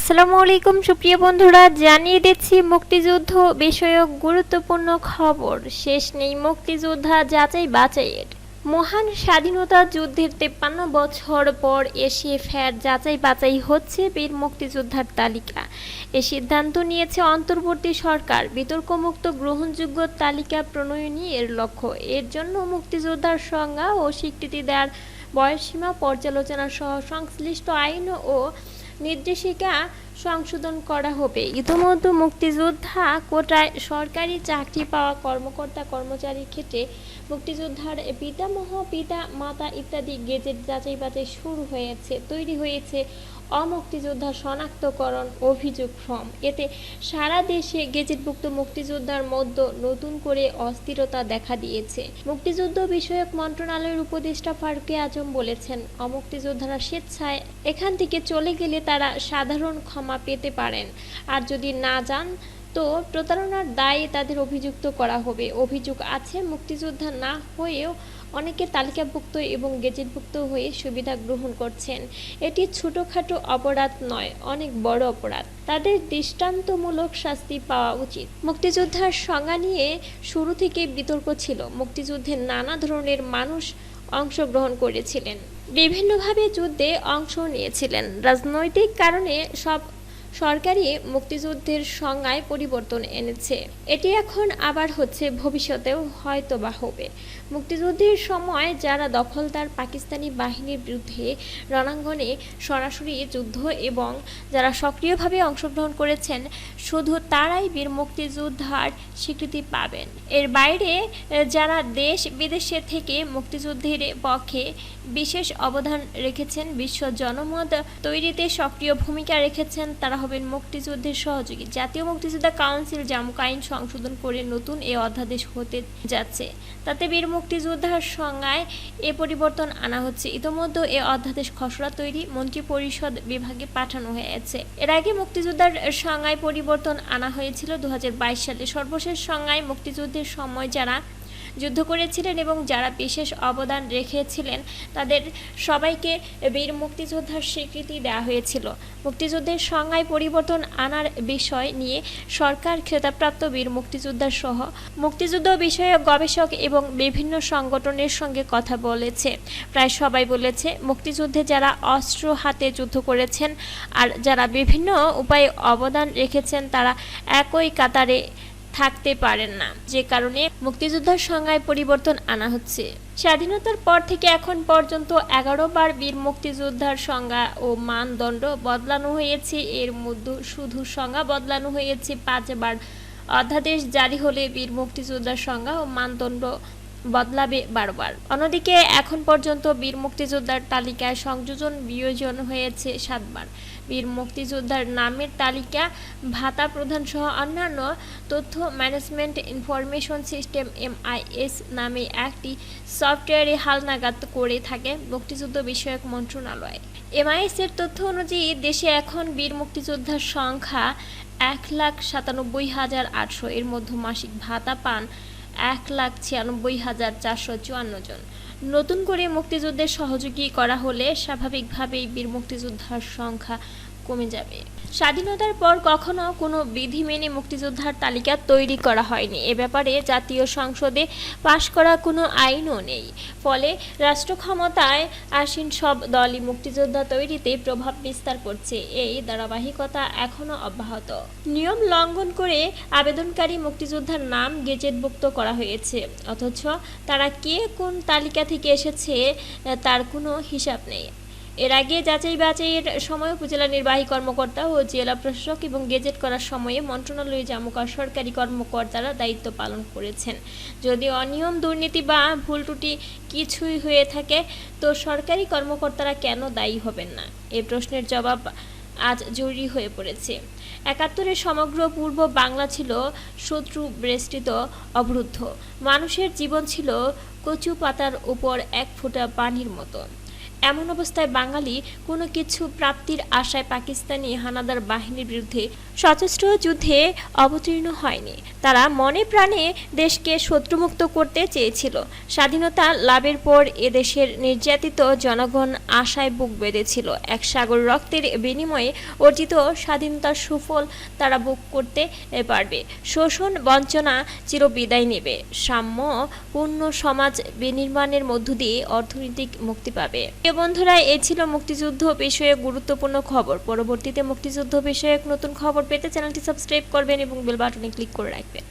আসসালামু আলাইকুম, সুপ্রিয় বন্ধুরা। জানিয়ে দিচ্ছি মুক্তিযুদ্ধ বিষয়ক গুরুত্বপূর্ণ খবর। শেষ নেই মুক্তিযোদ্ধা যাচাই বাছাইয়ের। মহান স্বাধীনতা যুদ্ধের তেপ্পান্ন বছর পর এসে ফের যাচাই বাছাই হচ্ছে বীর মুক্তিযোদ্ধার তালিকা। এ সিদ্ধান্ত নিয়েছে অন্তর্বর্তী সরকার। বিতর্কমুক্ত গ্রহণযোগ্য তালিকা প্রণয়নই এর লক্ষ্য। এর জন্য মুক্তিযোদ্ধার সংজ্ঞা ও স্বীকৃতি দেওয়ার বয়সসীমা পর্যালোচনা সহ সংশ্লিষ্ট আইন ও নির্দেশিকা সংশোধন করা হবে। ইতোমধ্যে মুক্তিযোদ্ধা কোটায় সরকারি চাকরি পাওয়া কর্মকর্তা কর্মচারীর ক্ষেত্রে মুক্তিযোদ্ধার পিতামহ, পিতা, মাতা ইত্যাদি গেজেট যাচাই বাছাই শুরু হয়েছে, তৈরি হয়েছে অমুক্তিযোদ্ধা শনাক্তকরণ অভিযোগ ফর্ম। এতে সারা দেশে গেজেটভুক্ত মুক্তিযোদ্ধার মধ্যে নতুন করে অস্থিরতা দেখা দিয়েছে। মুক্তিযুদ্ধ বিষয়ক মন্ত্রণালয়ের উপদেষ্টা ফারুকে আজম বলেছেন, অমুক্তিযোদ্ধারা স্বেচ্ছায় এখান থেকে চলে গেলে তারা সাধারণ ক্ষমা পেতে পারেন। আর যদি না যান তো প্রতারণার দায়ে তাদের অভিযুক্ত করা হবে। অভিযোগ আছে, মুক্তিযোদ্ধা না হয়েও অনেকে তালিকাভুক্ত এবং গেজেটভুক্ত হয়ে সুবিধা গ্রহণ করছেন। এটি ছোটোখাটো অপরাধ নয়, অনেক বড় অপরাধ। তাদের দৃষ্টান্তমূলক শাস্তি পাওয়া উচিত। মুক্তিযোদ্ধার সংজ্ঞা নিয়ে শুরু থেকে বিতর্ক ছিল। মুক্তিযুদ্ধে নানা ধরনের মানুষ অংশগ্রহণ করেছিলেন। বিভিন্নভাবে যুদ্ধে অংশ নিয়েছিলেন। রাজনৈতিক কারণে সব সরকারি মুক্তিযুদ্ধের সংজ্ঞায় পরিবর্তন এনেছে। এটি এখন আবার হচ্ছে, ভবিষ্যতেও হয়তো বা হবে। মুক্তিযুদ্ধের সময় যারা দখলদার পাকিস্তানি বাহিনীর বিরুদ্ধে রণাঙ্গনে সরাসরি যুদ্ধ এবং যারা সক্রিয়ভাবে অংশগ্রহণ করেছেন, শুধু তারাই বীর মুক্তিযোদ্ধার স্বীকৃতি পাবেন। এর বাইরে যারা দেশ বিদেশে থেকে মুক্তিযুদ্ধের পক্ষে বিশেষ অবদান রেখেছেন, বিশ্ব জনমত তৈরিতে সক্রিয় ভূমিকা রেখেছেন, তারা হবেন মুক্তিযুদ্ধের সহযোগী। জাতীয় মুক্তিযোদ্ধা কাউন্সিল জামুক আইন সংশোধন করে নতুন এ অধ্যাদেশ হতে যাচ্ছে। তাতে বীর মুক্তিযোদ্ধার সংজ্ঞায় এ পরিবর্তন আনা হচ্ছে। ইতোমধ্যে এ অধ্যাদেশ খসড়া তৈরি মন্ত্রী পরিষদ বিভাগে পাঠানো হয়েছে। এর আগে মুক্তিযোদ্ধার সংজ্ঞায় পরিবর্তন আনা হয়েছিল দু হাজার বাইশ সালে। সর্বশেষ সংজ্ঞায় মুক্তিযুদ্ধের সময় যারা যুদ্ধ করেছিলেন এবং যারা বিশেষ অবদান রেখেছিলেন, তাদের সবাইকে বীর মুক্তিযোদ্ধার স্বীকৃতি দেওয়া হয়েছিল। মুক্তিযুদ্ধের সংজ্ঞায় পরিবর্তন আনার বিষয় নিয়ে সরকার খেতাবপ্রাপ্ত বীর মুক্তিযোদ্ধার সহ মুক্তিযুদ্ধ বিষয়ক গবেষক এবং বিভিন্ন সংগঠনের সঙ্গে কথা বলেছে। প্রায় সবাই বলেছে, মুক্তিযুদ্ধে যারা অস্ত্র হাতে যুদ্ধ করেছেন আর যারা বিভিন্ন উপায়ে অবদান রেখেছেন, তারা একই কাতারে থাকতে পারেন না। যে কারণে মুক্তিযোদ্ধার সংজ্ঞায় পরিবর্তন আনা হচ্ছে। স্বাধীনতার পর থেকে এখন পর্যন্ত এগারো বার বীর মুক্তিযোদ্ধার সংজ্ঞা ও মানদণ্ড বদলানো হয়েছে। এর মধ্যে শুধু সংজ্ঞা বদলানো হয়েছে পাঁচবার। অধ্যাদেশ জারি হলে বীর মুক্তিযোদ্ধার সংজ্ঞা ও মানদণ্ড বদলাবে বারবার। অন্যদিকে, এখন পর্যন্ত বীর মুক্তিযোদ্ধার তালিকায় সংযোজন বিয়োজন হয়েছে সাতবার। বীর মুক্তিযোদ্ধার নামের তালিকা, ভাতা প্রদান সহ অন্যান্য তথ্য ম্যানেজমেন্ট ইনফরমেশন সিস্টেম এমআইএস নামে একটি সফটওয়্যারে হালনাগাদ করে থাকে মুক্তিযুদ্ধ বিষয়ক মন্ত্রণালয়। এমআইএস এর তথ্য অনুযায়ী, দেশে এখন বীর মুক্তিযোদ্ধার সংখ্যা এক লাখ সাতানব্বই হাজার আটশো। এর মধ্যে মাসিক ভাতা পান এক লাখ ছিয়ানব্বই হাজার চারশো চুয়ান্ন জন। নতুন করে মুক্তিযুদ্ধের সহযোগী করা হলে স্বাভাবিকভাবেই বীর মুক্তিযোদ্ধার সংখ্যা কমে যাবে। স্বাধীনতার পর কখনো কোনো বিধি মেনে মুক্তিযোদ্ধার তালিকা তৈরি করা হয়নি। এ ব্যাপারে জাতীয় সংসদে পাশ করা কোনো আইনও নেই। ফলে রাষ্ট্র ক্ষমতায় আসীন সব দলই মুক্তিযোদ্ধা তৈরিতে প্রভাব বিস্তার করছে। এই ধারাবাহিকতা এখনও অব্যাহত। নিয়ম লঙ্ঘন করে আবেদনকারী মুক্তিযোদ্ধার নাম গেজেটভুক্ত করা হয়েছে। অথচ তারা কে কোন তালিকা থেকে এসেছে তার কোনো হিসাব নেই। এর আগে যাচাই বাছাইয়ের সময় উপজেলা নির্বাহী কর্মকর্তা ও জেলা প্রশাসক এবং গেজেট করার সময়ে মন্ত্রণালয়ে জামুকার সরকারি কর্মকর্তারা দায়িত্ব পালন করেছেন। যদি অনিয়ম, দুর্নীতি বা ভুল ত্রুটি কিছুই হয়ে থাকে, তো সরকারি কর্মকর্তারা কেন দায়ী হবেন না? এ প্রশ্নের জবাব আজ জরুরি হয়ে পড়েছে। একাত্তরের সমগ্র পূর্ব বাংলা ছিল শত্রু বেষ্টিত অবরুদ্ধ। মানুষের জীবন ছিল কচু পাতার উপর এক ফোঁটা পানির মতো। এমন অবস্থায় বাঙালি কোনো কিছু প্রাপ্তির আশায় পাকিস্তানি হানাদার বাহিনীর বিরুদ্ধে সশস্ত্র যুদ্ধে অবতীর্ণ হয়নি। তারা মনে প্রাণে দেশকে শত্রুমুক্ত করতে চেয়েছিল। স্বাধীনতা লাভের পর এদেশের নির্যাতিত জনগণ আশায় বুক বেঁধেছিল। এক সাগর রক্তের বিনিময়ে অর্জিত স্বাধীনতার সুফল তারা বুক করতে পারবে। শোষণ বঞ্চনা চিরবিদায় নেবে। সাম্য, পূর্ণ সমাজ বিনির্মাণের মধ্য দিয়ে অর্থনৈতিক মুক্তি পাবে। প্রিয় বন্ধুরা এ ছিল মুক্তিযুদ্ধ বিষয়ে গুরুত্বপূর্ণ খবর। পরবর্তীতে মুক্তিযুদ্ধ বিষয়ক নতুন খবর পেতে চ্যানেলটি সাবস্ক্রাইব করবেন এবং বেল বাটনে ক্লিক করে রাখবেন।